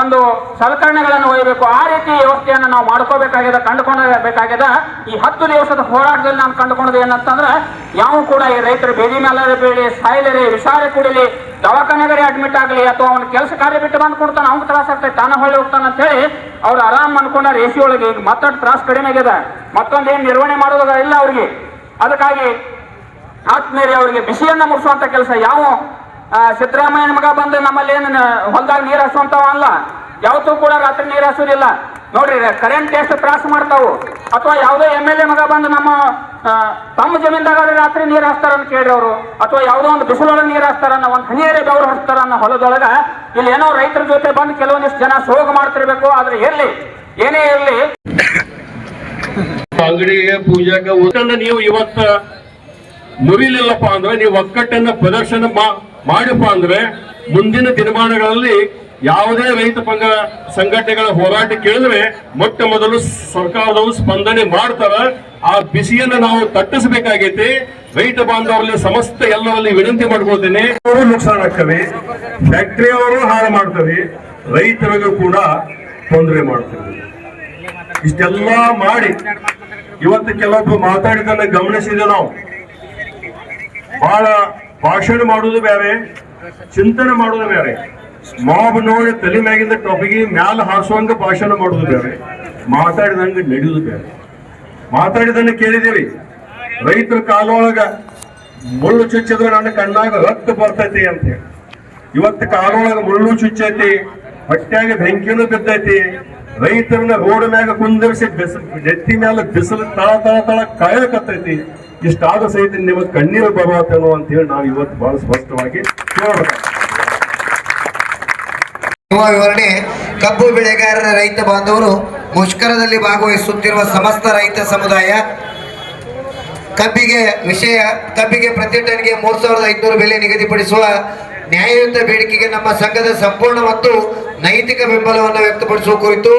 ಒಂದು ಸಲಕರಣೆಗಳನ್ನು ಒಯ್ಯಬೇಕು. ಆ ರೀತಿ ವ್ಯವಸ್ಥೆಯನ್ನು ನಾವು ಮಾಡ್ಕೋಬೇಕಾಗಿದೆ, ಕಂಡುಕೊಳ್ಳಬೇಕಾಗಿದೆ. ಈ ಹತ್ತು ದಿವಸದ ಹೋರಾಟದಲ್ಲಿ ನಾನು ಕಂಡುಕೊಂಡದ್ದು ಏನಂತಂದ್ರೆ, ಯಾವ ಕೂಡ ಈ ರೈತರು ಬೇದಿ ಮೇಲೆ ಬೀಳಿ, ಸಾಯಲಿರಿ ವಿಷಾರ ಕುಡಿಲಿ, ದವಾಖಾನೆಗರೆ ಅಡ್ಮಿಟ್ ಆಗಲಿ ಅಥವಾ ಅವನ ಕೆಲಸ ಕಾರ್ಯ ಬಿಟ್ಟು ಬಂದು ಕೊಡ್ತಾನೆ, ಅವ್ನಿಗೆ ತ್ರಾಸ ಆಗ್ತೈತೆ ತಾನ ಹೊಳ್ಳಿ ಹೋಗ್ತಾನೆ ಅಂತ ಹೇಳಿ ಅವ್ರು ಆರಾಮ್ ಅನ್ಕೊಂಡಾರ ಎ ಸಿ ಒಳಗೆ ಈಗ ಮತ್ತೊಂದು ತ್ರಾಸ ಕಡಿಮೆ ಆಗಿದೆ. ಮತ್ತೊಂದು ಏನು ನಿರ್ವಹಣೆ ಮಾಡೋದ ಇಲ್ಲ ಅವ್ರಿಗೆ. ಅದಕ್ಕಾಗಿ ಆತ್ಮೀಯರೇ, ಅವರಿಗೆ ಬಿಸಿಯನ್ನು ಮುಗಿಸುವಂತ ಕೆಲಸ ಯಾವ ಸಿದ್ದರಾಮಯ್ಯನ ಮಗ ಬಂದು ನಮ್ಮಲ್ಲಿ ಏನು, ಹೊಲದಾಗ ನೀರು ಹಸುವಂತವ ಅಲ್ಲ? ಯಾವತ್ತೂ ಕೂಡ ರಾತ್ರಿ ನೀರು ಹಸುವುದಿಲ್ಲ ನೋಡ್ರಿ ಕರೆಂಟ್ ಎಷ್ಟು ತ್ರಾಸ ಮಾಡ್ತಾವು. ಅಥವಾ ಯಾವುದೋ ಎಂ ಎಲ್ ಎ ಮಗ ಬಂದು ನಮ್ಮ ತಮ್ಮ ಜಮೀನ್ದಾಗ ರಾತ್ರಿ ನೀರು ಹಚ್ತಾರ ಅಂತ ಕೇಳ್ರಿ ಅವರು. ಅಥವಾ ಯಾವುದೋ ಒಂದು ಬಿಸಿಲೊಳಗೆ ನೀರು ಹಚ್ತಾರ ಒಂದು ಹನಿಯರೆ ಬೆವರು ಅನ್ನೋ ಹೊಲದೊಳಗ, ಇಲ್ಲಿ ಏನೋ ರೈತರ ಜೊತೆ ಬಂದು ಕೆಲವೊಂದಿಷ್ಟು ಜನ ಸೋಗ ಮಾಡ್ತಿರ್ಬೇಕು. ಆದ್ರೆ ಇರ್ಲಿ, ಏನೇ ಇರಲಿ. ಅಂಗಡಿಗೆ ಪೂಜೆಗೆ ನೀವು ಇವತ್ತ ಮುರಿಲಿಲ್ಲಪ್ಪ ಅಂದ್ರೆ ನೀವು ಒಕ್ಕಟ್ಟನ್ನ ಪ್ರದರ್ಶನ ಮಾ- ಮಾಡಿಪ್ಪ ಅಂದ್ರೆ ಮುಂದಿನ ದಿನಮಾನಗಳಲ್ಲಿ ಯಾವುದೇ ರೈತ ಪಂಗ ಸಂಘಟನೆಗಳ ಹೋರಾಟ ಕೇಳಿದ್ರೆ ಮೊಟ್ಟ ಮೊದಲು ಸರ್ಕಾರದವರು ಸ್ಪಂದನೆ ಮಾಡ್ತಾರ. ಆ ಬಿಸಿಯನ್ನು ನಾವು ತಟ್ಟಿಸಬೇಕಾಗೈತಿ. ರೈತ ಬಾಂಧವರಲ್ಲಿ ಸಮಸ್ತ ಎಲ್ಲರಲ್ಲಿ ವಿನಂತಿ ಮಾಡ್ಕೊಳ್ತೇನೆ. ನುಕ್ಸಾನ್ ಆಗ್ತವೆ ಫ್ಯಾಕ್ಟ್ರಿ ಅವರು ಹಾಳು ಮಾಡ್ತವೆ ರೈತರಿಗೂ ಕೂಡ ತೊಂದರೆ ಮಾಡ್ತವೆ ಇಷ್ಟೆಲ್ಲ ಮಾಡಿ ಇವತ್ತು ಕೆಲವೊಬ್ಬರು ಮಾತಾಡಿದನ್ನ ಗಮನಿಸಿದೆ ನಾವು. ಬಹಳ ಭಾಷಣ ಮಾಡುವುದು ಬೇರೆ, ಚಿಂತನೆ ಮಾಡುವುದು ಬೇರೆ. ಮಾಬ್ ನೋಡಿ ತಲೆ ಮ್ಯಾಗಿಂದ ಟೊಪಿಗೆ ಮ್ಯಾಲ ಹಾರಿಸುವಂಗ ಭಾಷಣ ಮಾಡುವುದು ಬೇರೆ. ಮಾತಾಡಿದಂಗೆ ನಡೆಯುವುದು ಬೇರೆ. ಮಾತಾಡಿದನ್ನ ಕೇಳಿದೇವಿ ರೈತರ ಕಾಲೊಳಗ ಮುಳ್ಳು ಚುಚ್ಚಿದ್ರೆ ನನ್ನ ಕಣ್ಣಾಗ ರಕ್ತ ಬರ್ತೈತಿ ಅಂತ ಹೇಳಿ. ಇವತ್ತು ಕಾಲೊಳಗ ಮುಳ್ಳು ಚುಚ್ಚೈತಿ, ಹೊಟ್ಯಾಗ ಬೆಂಕಿನೂ ಬಿದ್ದೈತಿ. ರೈತರನ್ನ ರೋಡ್ ಮ್ಯಾಗ ಕುಂದರ್ಸಿ ಬಿಸಿಲು ನೆತ್ತಿ ಮ್ಯಾಲ ಬಿಸಿಲು ತಳ ತಳ ತಳ ಕಾಯಕತ್ತೈತಿ. ಇಷ್ಟಾದ ಸಹಿತ ನಿಮಗೆ ಕಣ್ಣೀರು ಬರುವತ್ತೇನೋ ಅಂತ ಹೇಳಿ ನಾವು ಇವತ್ತು ಬಹಳ ಸ್ಪಷ್ಟವಾಗಿ ವಿವರಣೆ, ಕಬ್ಬು ಬೆಳೆಗಾರರ ರೈತ ಬಾಂಧವರು ಮುಷ್ಕರದಲ್ಲಿ ಭಾಗವಹಿಸುತ್ತಿರುವ ಸಮಸ್ತ ರೈತ ಸಮುದಾಯ, ಕಬ್ಬಿಗೆ ವಿಷಯ, ಕಬ್ಬಿಗೆ ಪ್ರತಿ ಟನ್ಗೆ ಮೂರು ಸಾವಿರದ ಐದುನೂರು ಬೆಲೆ ನಿಗದಿಪಡಿಸುವ ನ್ಯಾಯಯುತ ಬೇಡಿಕೆಗೆ ನಮ್ಮ ಸಂಘದ ಸಂಪೂರ್ಣ ಮತ್ತು ನೈತಿಕ ಬೆಂಬಲವನ್ನು ವ್ಯಕ್ತಪಡಿಸುವ ಕುರಿತು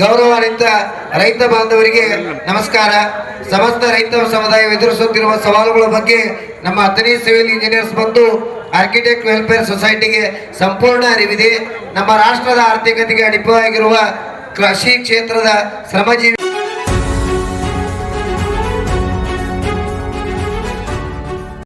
ಗೌರವಾನ್ವಿತ ರೈತ ಬಾಂಧವರಿಗೆ ನಮಸ್ಕಾರ. ಸಮಸ್ತ ರೈತ ಸಮುದಾಯ ಎದುರಿಸುತ್ತಿರುವ ಸವಾಲುಗಳ ಬಗ್ಗೆ ನಮ್ಮ ಅಥಣಿ ಸಿವಿಲ್ ಇಂಜಿನಿಯರ್ಸ್ ಮತ್ತು ಆರ್ಕಿಟೆಕ್ಟ್ ವೆಲ್ಫೇರ್ ಸೊಸೈಟಿಗೆ ಸಂಪೂರ್ಣ ಅರಿವಿದೆ. ನಮ್ಮ ರಾಷ್ಟ್ರದ ಆರ್ಥಿಕತೆಗೆ ಅಡಿಪವಾಗಿರುವ ಕೃಷಿ ಕ್ಷೇತ್ರದ ಶ್ರಮಜೀವಿ